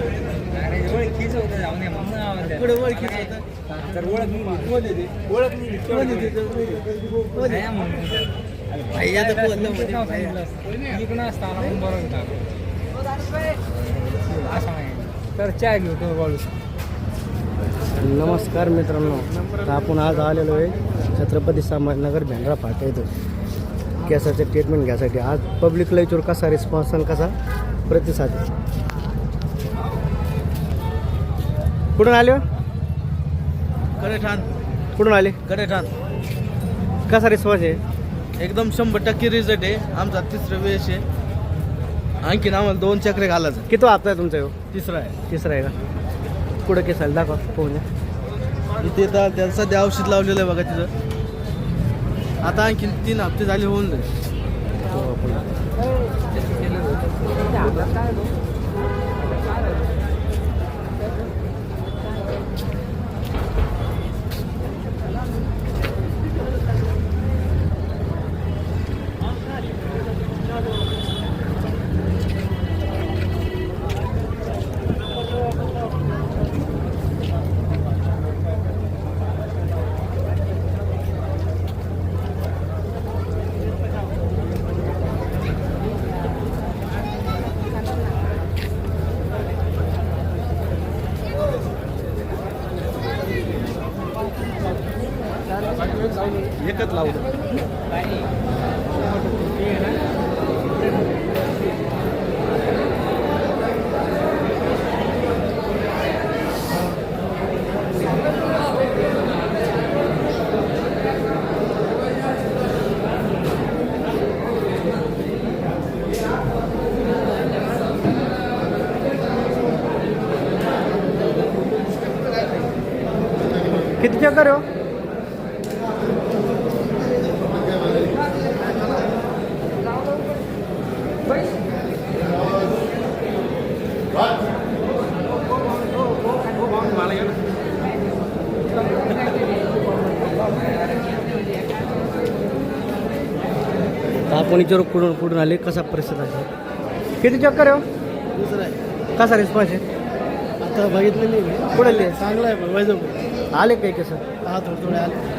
ओळखीच होतं जाऊन पुढे ओळखीच होतं. तर ओळख ओळख भैया तर इकडं असताना बरं असं नाही तर घेऊ तो बोलू नमस्कार मित्रांनो आपण आज आलेलो आहे छत्रपती संभाजीनगर भेंडरा फाटा इथं केसाचे ट्रीटमेंट घ्यायसाठी आज पब्लिकला विचारू कसा रिस्पॉन्स आणि कसा प्रतिसाद. कुठून आले हो? कडेठाण कुठून आले? कडेठाण कसा रिस्पॉन्स आहे? एकदम शंभर टक्के रिझल्ट आहे. आमचा तिसरं वेळेस आहे. आणखीन आम्हाला दोन चक्रे घालायचं. किती हप्ता आहे तुमचा? तिसरा आहे. तिसरा आहे का? कुठं केसाला दाखवा पोहून द्या. इथे आता त्याचं सध्या औषध लावलेलं आहे बघा तिथं. आता आणखी तीन हप्ते झाले होऊन जाईल. हो, एकच लावलं किती चक्कर हो? आपण विचारू कुठून कुठून आले? कसा परिस्थिती आहे? किती चक्कर हो? दुसरा आहे. कसा रिस्पॉन्स आहे? आता बघितलं नाही कुठे? चांगला आहे वैजापूर आले काही कसं हा थोडे थोडे आले.